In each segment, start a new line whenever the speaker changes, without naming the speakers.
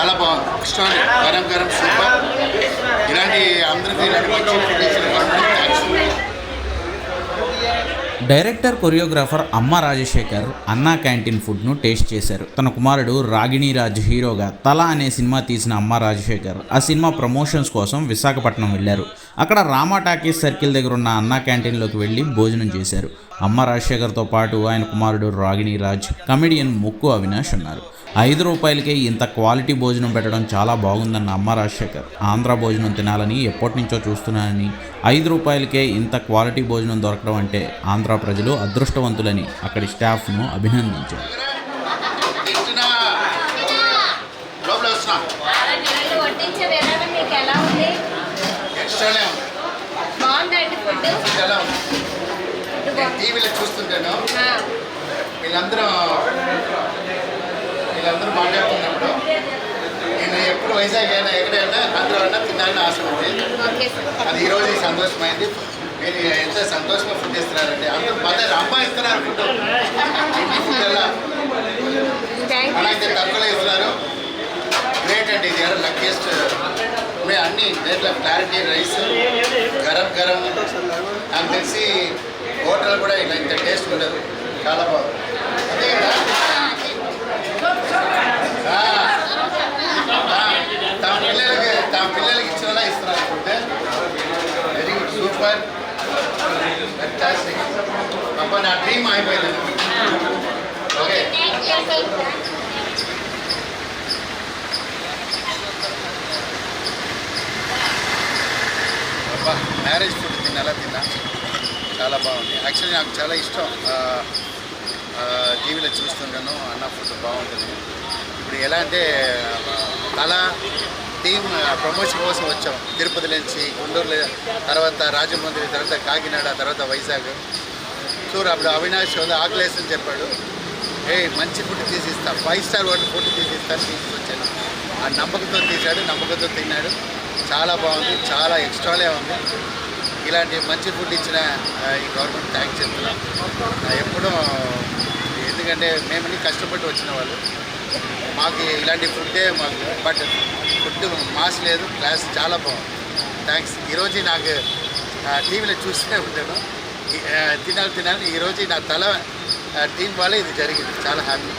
చాలా బాగుంది ఇష్టం గరం గరం సూపర్. ఇలాంటి అందరికీ
డైరెక్టర్ కొరియోగ్రాఫర్ అమ్మ రాజశేఖర్ అన్నా క్యాంటీన్ ఫుడ్ను టేస్ట్ చేశారు. తన కుమారుడు రాగిణి రాజ్ హీరోగా తల అనే సినిమా తీసిన అమ్మ రాజశేఖర్ ఆ సినిమా ప్రమోషన్స్ కోసం విశాఖపట్నం వెళ్ళారు. అక్కడ రామా టాకీస్ సర్కిల్ దగ్గర ఉన్న అన్నా క్యాంటీన్లోకి వెళ్ళి భోజనం చేశారు. అమ్మ రాజశేఖర్తో పాటు ఆయన కుమారుడు రాగిణి రాజ్ కమెడియన్ ముక్కు అవినాష్ ఉన్నారు. ఐదు రూపాయలకే ఇంత క్వాలిటీ భోజనం పెట్టడం చాలా బాగుందన్న అమ్మ రాజశేఖర్. ఆంధ్ర భోజనం తినాలని ఎప్పటి నుంచో చూస్తున్నానని ఐదు రూపాయలకే ఇంత క్వాలిటీ భోజనం దొరకడం అంటే ఆంధ్ర ప్రజలు అదృష్టవంతులని అక్కడి స్టాఫ్ను అభినందించారు.
టీవీలో చూస్తుంటాను. వీళ్ళందరూ వీళ్ళందరూ మాట్లాడుతున్నప్పుడు నేను ఎప్పుడు వైజాగ్ అయినా ఎక్కడైనా ఆంధ్ర అయినా తినాలని ఆశ ఉంది. అది ఈరోజు సంతోషమైంది. మీరు ఎంత సంతోషంగా ఫుడ్ ఇస్తున్నారండి అందరూ మదర్ అమ్మ ఇస్తున్నారు ఫుడ్ ఫుడ్ ఎలా తక్కువలో ఇస్తున్నారు. గ్రేట్ అండి ఇది. లక్కీస్ట్ మీ అన్ని దేంట్లో క్లారిటీ రైస్ గరం గరం. నాకు తెలిసి హోటల్ కూడా ఇలా ఇంత టేస్ట్ ఉండదు. చాలా బాగుంది అదే కదా ఆ, ఆ, తమ నా పిల్లలకి ఇచ్చేలా ఇస్తున్నారు ఫుడ్ వెరీ గుడ్ సూపర్ అబ్బా నా డ్రీమ్ అయిపోయింది ఓకే అబ్బా మ్యారేజ్ ఫుడ్ తిన్నాలా తిన్నా? చాలా బాగుంది. యాక్చువల్లీ నాకు చాలా ఇష్టం. టీవీలో చూస్తుంటాను అన్న ఫుడ్ బాగుంటుంది. ఇప్పుడు ఎలా అంటే ఆ, టీమ్ ప్రమోషన్ కోసం వచ్చాం. తిరుపతి నుంచి గుంటూరులో తర్వాత రాజమండ్రి తర్వాత కాకినాడ తర్వాత వైజాగ్. చూడు అప్పుడు అవినాష్ ఉంది ఆకలేసని చెప్పాడు. ఏ మంచి ఫుడ్ తీసిస్తా. ఫైవ్ స్టార్ వాటి ఫుడ్ తీసిస్తాను తీసుకొచ్చాను. ఆ నమ్మకంతో తీశాడు నమ్మకంతో తిన్నాడు. చాలా బాగుంది చాలా ఎక్స్ట్రాలే ఉంది. ఇలాంటి మంచి ఫుడ్ ఇచ్చిన ఈ గవర్నమెంట్ థ్యాంక్స్ చెప్తున్నాం. ఎప్పుడూ ఎందుకంటే మేమని కష్టపడి వచ్చిన వాళ్ళు. మాకు ఇలాంటి ఫుడ్డే మాకు బట్ ఫుడ్ మాస్ లేదు క్లాస్ చాలా బాగుంది. థ్యాంక్స్ ఈరోజు నాకు టీవీలో చూస్తూనే ఉంటాను. తినాలి తినాలి. ఈరోజు నా తల టీం వల్ల ఇది జరిగింది. చాలా హ్యాపీ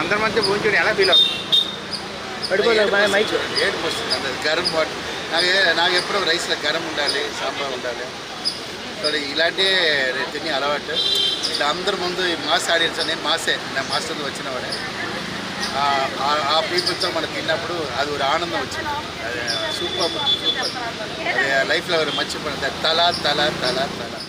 అందరి మధ్య భోజనం ఎలా ఫీల్ అవుతుంది?
ఏడుపు వస్తుంది. అంత గరం వాటర్. నాకు నాకు ఎప్పుడూ రైస్లో గరం ఉండాలి సాంబార్ ఉండాలి. సో ఇలాంటి తిని అలవాటు. ఇట్లా అందరి ముందు ఈ మాస్ ఆడియన్స్ నేను మాసే. నా మాస్టర్ వచ్చిన వాడే. ఆ- ఆ- పీపుల్తో మనం తిన్నప్పుడు అది ఒక ఆనందం వచ్చింది. అది సూపర్ సూపర్. అది లైఫ్లో మర్చిపోయిన తల తల తల తల.